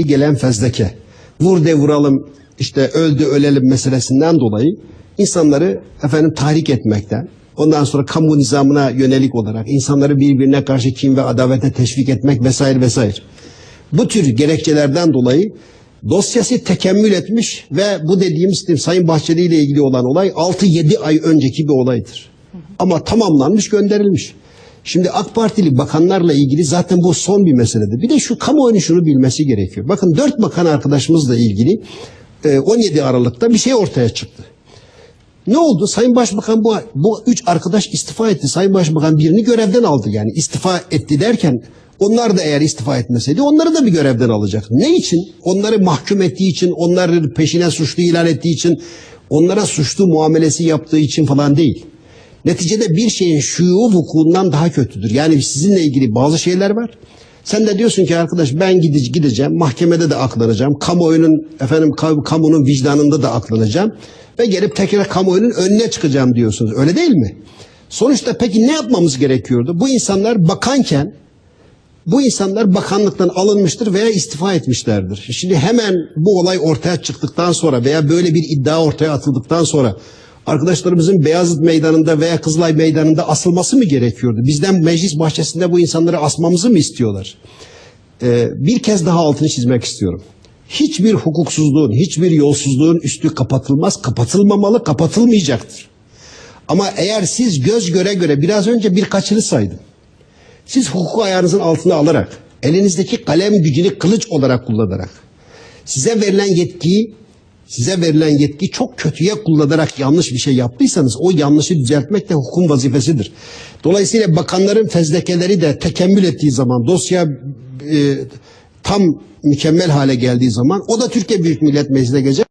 gelen fezleke, vur de vuralım, işte öldü ölelim meselesinden dolayı insanları efendim tahrik etmekten, ondan sonra kamu nizamına yönelik olarak insanları birbirine karşı kin ve adavete teşvik etmek vesaire vesaire. Bu tür gerekçelerden dolayı dosyası tekemmül etmiş ve bu dediğimiz Sayın Bahçeli ile ilgili olan olay 6-7 ay önceki bir olaydır. Ama tamamlanmış gönderilmiş. Şimdi AK Partili bakanlarla ilgili zaten bu son bir meseledir. Bir de şu kamuoyunun şunu bilmesi gerekiyor. Bakın dört bakan arkadaşımızla ilgili e, 17 Aralık'ta bir şey ortaya çıktı. Ne oldu? Sayın Başbakan bu, bu üç arkadaş istifa etti. Sayın Başbakan birini görevden aldı yani. istifa etti derken onlar da eğer istifa etmeseydi onları da bir görevden alacak. Ne için? Onları mahkum ettiği için, onları peşine suçlu ilan ettiği için, onlara suçlu muamelesi yaptığı için falan değil. Neticede bir şeyin şuyu vukuundan daha kötüdür. Yani sizinle ilgili bazı şeyler var. Sen de diyorsun ki arkadaş ben gide- gideceğim, mahkemede de aklanacağım, kamuoyunun efendim kam- kamunun vicdanında da aklanacağım ve gelip tekrar kamuoyunun önüne çıkacağım diyorsunuz. Öyle değil mi? Sonuçta peki ne yapmamız gerekiyordu? Bu insanlar bakanken bu insanlar bakanlıktan alınmıştır veya istifa etmişlerdir. Şimdi hemen bu olay ortaya çıktıktan sonra veya böyle bir iddia ortaya atıldıktan sonra arkadaşlarımızın Beyazıt Meydanı'nda veya Kızılay Meydanı'nda asılması mı gerekiyordu? Bizden meclis bahçesinde bu insanları asmamızı mı istiyorlar? Ee, bir kez daha altını çizmek istiyorum. Hiçbir hukuksuzluğun, hiçbir yolsuzluğun üstü kapatılmaz, kapatılmamalı, kapatılmayacaktır. Ama eğer siz göz göre göre biraz önce birkaçını saydım. Siz hukuku ayağınızın altına alarak, elinizdeki kalem gücünü kılıç olarak kullanarak, size verilen yetkiyi, size verilen yetkiyi çok kötüye kullanarak yanlış bir şey yaptıysanız o yanlışı düzeltmek de hukukun vazifesidir. Dolayısıyla bakanların fezlekeleri de tekemmül ettiği zaman dosya e, tam mükemmel hale geldiği zaman o da Türkiye Büyük Millet Meclisi'ne gelecek.